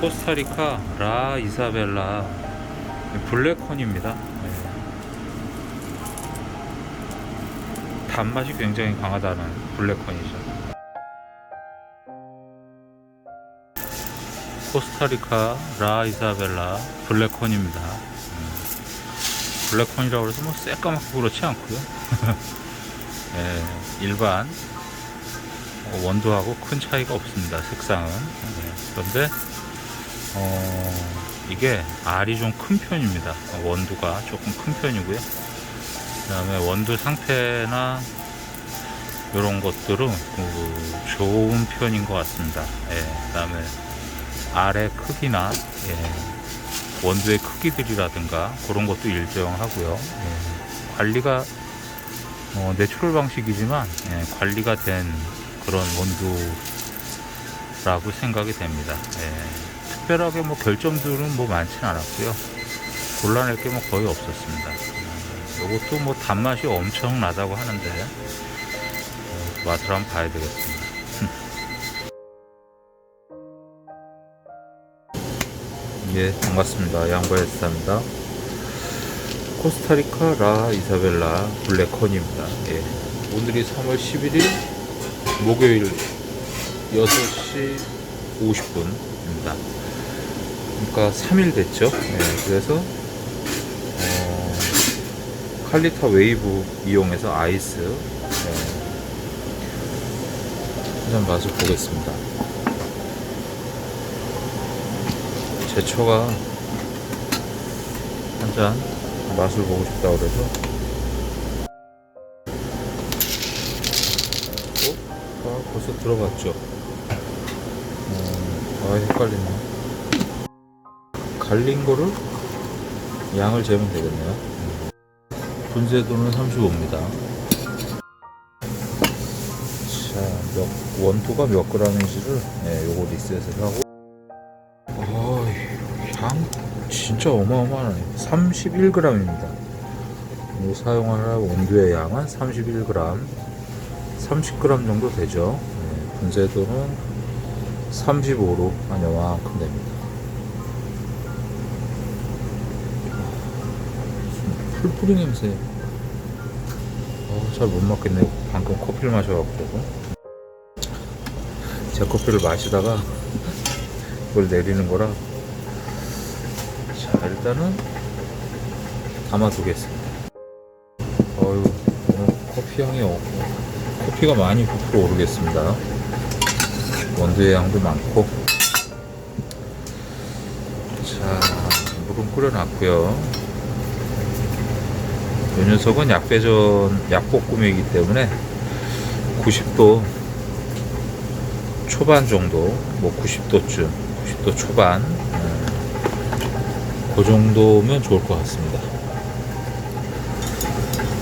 코스타리카 라 이사벨라 블랙콘입니다. 네. 단맛이 굉장히 강하다는 블랙콘이죠. 코스타리카 라 이사벨라 블랙콘입니다. 음. 블랙콘이라고 해서 뭐 새까맣고 그렇지 않고요. 예, 일반 어, 원두하고 큰 차이가 없습니다. 색상은. 네, 그런데 어, 이게 알이 좀 큰 편입니다. 어, 원두가 조금 큰 편이고요. 그 다음에 원두 상태나 이런 것들은 그 좋은 편인 것 같습니다. 예, 그 다음에 알의 크기나 예, 원두의 크기들이라든가 그런 것도 일정하고요. 예, 관리가 어, 내추럴 방식이지만 예, 관리가 된 그런 원두라고 생각이 됩니다. 예, 특별하게 뭐 결점들은 뭐 많지는 않았고요. 곤란할 게뭐 거의 없었습니다. 음, 이것도 뭐 단맛이 엄청 나다고 하는데 어, 맛을 한번 봐야 되겠습니다. 예, 반갑습니다. 양보했습니다. 코스타리카 라 이사벨라 블랙컨입니다. 예. 오늘이 3월 11일 목요일 6시 50분입니다. 그러니까 3일 됐죠. 예, 그래서 어, 칼리타 웨이브 이용해서 아이스 예, 한잔 맛을 보겠습니다. 제처가 한 잔 맛을 보고 싶다 그래서 어? 아 벌써 들어갔죠 어, 아 헷갈리네 갈린 거를 양을 재면 되겠네요. 분쇄도는 35입니다. 자, 몇, 원두가 몇 그램인지를 네, 요거 리셋을 하고. 아, 양 진짜 어마어마하네. 31g입니다. 이 사용할 원두의 양은 31g 30g 정도 되죠. 네, 분쇄도는 35로 한 요만큼 됩니다 풀뿌리 냄새. 어, 잘못 먹겠네. 방금 커피를 마셔갖고 제 커피를 마시다가 이걸 내리는 거라. 자 일단은 담아두겠습니다. 어유 커피 향이 어, 커피가 많이 부풀어 오르겠습니다. 원두의 양도 많고. 자 물은 끓여놨고요 이 녀석은 약배전 약볶음이기 때문에 90도 초반 정도 뭐 90도쯤 90도 초반 음, 그 정도면 좋을 것 같습니다.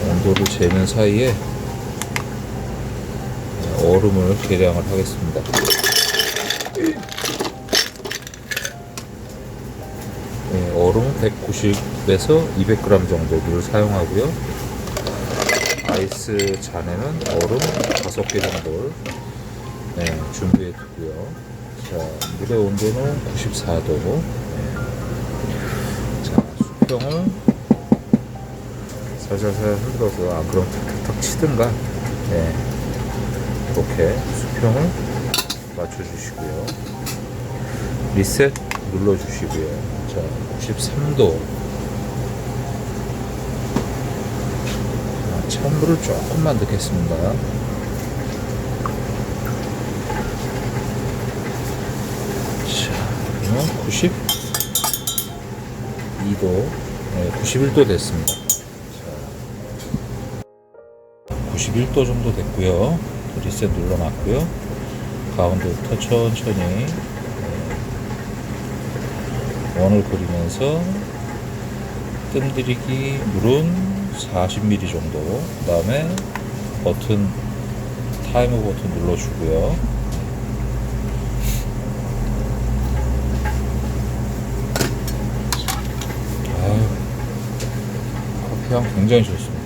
온도를 재는 사이에 얼음을 계량을 하겠습니다 네, 얼음은 190에서 200g 정도를 사용하고요. 아이스 잔에는 얼음 5개 정도를 네, 준비해 두고요. 자, 물의 온도는 94도. 네. 자, 수평을 살살살 흔들어서, 아, 그럼 탁탁탁 치든가, 네. 이렇게 수평을 맞춰주시고요. 리셋 눌러주시고요. 자, 93도. 자, 찬물을 조금만 넣겠습니다. 자, 그러면 92도, 네, 91도 됐습니다. 자, 91도 정도 됐고요. 리셋 눌러놨고요. 가운데부터 천천히 원을 그리면서 뜸들이기 물은 40ml 정도. 그 다음에 버튼 타이머 버튼 눌러주고요. 아유, 커피향 굉장히 좋습니다.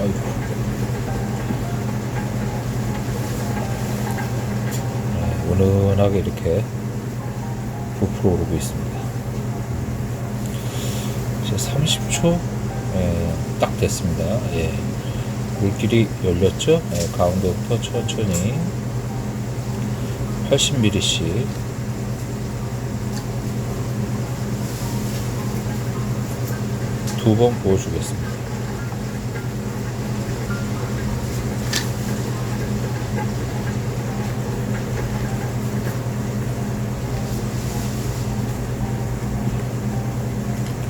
아이고. 네, 은은하게 이렇게 부풀어 오르고 있습니다. 이제 30초 예, 딱 됐습니다. 예. 물길이 열렸죠? 예, 가운데부터 천천히 80ml씩 두번 부어주겠습니다.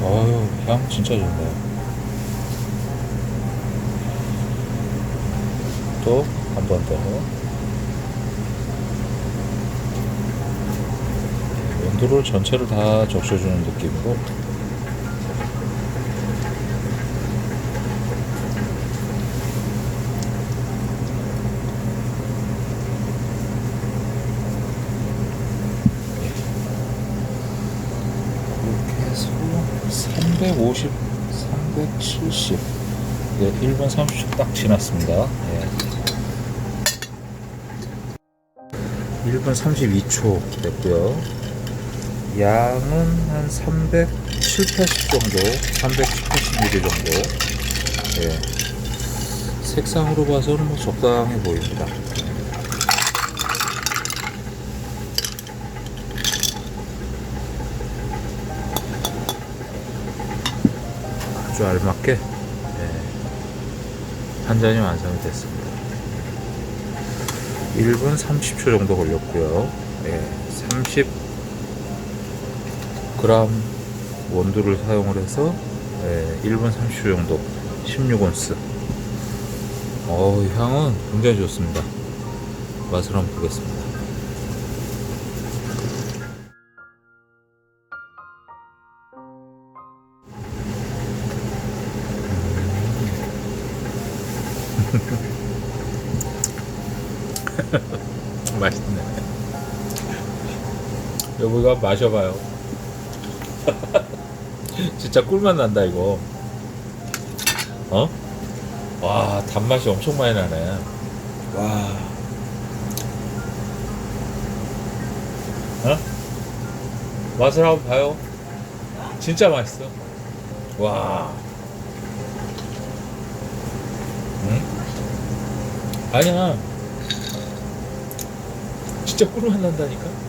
어휴, 향 진짜 좋네요. 또 한 번 더. 온도를 전체를 다 적셔주는 느낌으로 그렇게 해서 350, 370 네, 1분 30초 딱 지났습니다. 예. 1분 32초 됐고요. 양은 한 370, 80 정도, 370, 80ml 정도. 예. 색상으로 봐서는 뭐 적당해 보입니다. 아주 알맞게 예, 한 잔이 완성이 됐습니다. 1분 30초 정도 걸렸고요. 예, 30g 원두를 사용을 해서 예, 1분 30초 정도 16온스. 어, 향은 굉장히 좋습니다. 맛을 한번 보겠습니다. 여보가 마셔봐요. 진짜 꿀맛 난다 이거. 어? 와 단맛이 엄청 많이 나네. 와. 어? 맛을 한번 봐요. 진짜 맛있어. 와. 응? 아니야. 진짜 꿀맛 난다니까.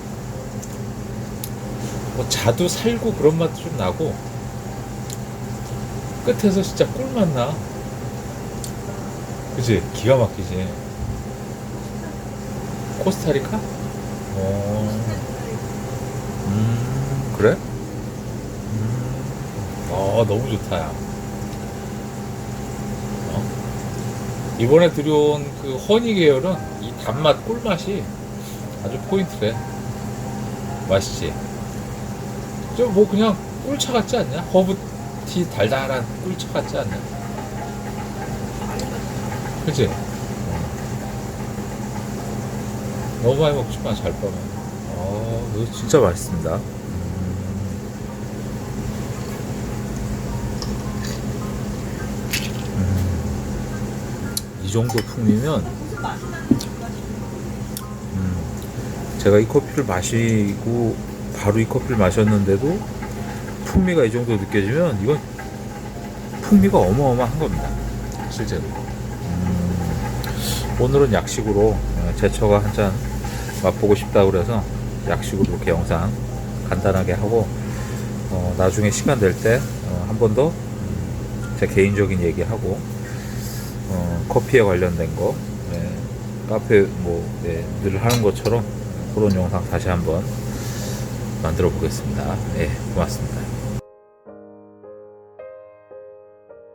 뭐 자두 살고 그런 맛도 좀 나고 끝에서 진짜 꿀맛 나. 그지? 기가 막히지. 코스타리카? 어. 음, 그래? 음. 어, 너무 좋다, 야. 어? 이번에 들여온 그 허니 계열은 이 단맛 꿀맛이 아주 포인트래. 맛있지? 좀 뭐 그냥 꿀차 같지 않냐? 허브티 달달한 꿀차 같지 않냐? 그치? 너무 많이 먹지 마, 잘 빠면. 어, 이거 진짜 맛있습니다. 음. 음. 이 정도 풍미면 음, 제가 이 커피를 마시고 바로 이 커피를 마셨는데도 풍미가 이 정도 느껴지면 이건 풍미가 어마어마한 겁니다. 실제로. 음, 오늘은 약식으로 어, 제처가 한 잔 맛보고 싶다고 그래서 약식으로 이렇게 영상 간단하게 하고 어, 나중에 시간 될 때 한 번 더제 개인적인 얘기하고 어, 커피에 관련된 거 예, 카페 뭐 예, 늘 하는 것처럼 그런 영상 다시 한번 만들어 보겠습니다. 예, 고맙습니다.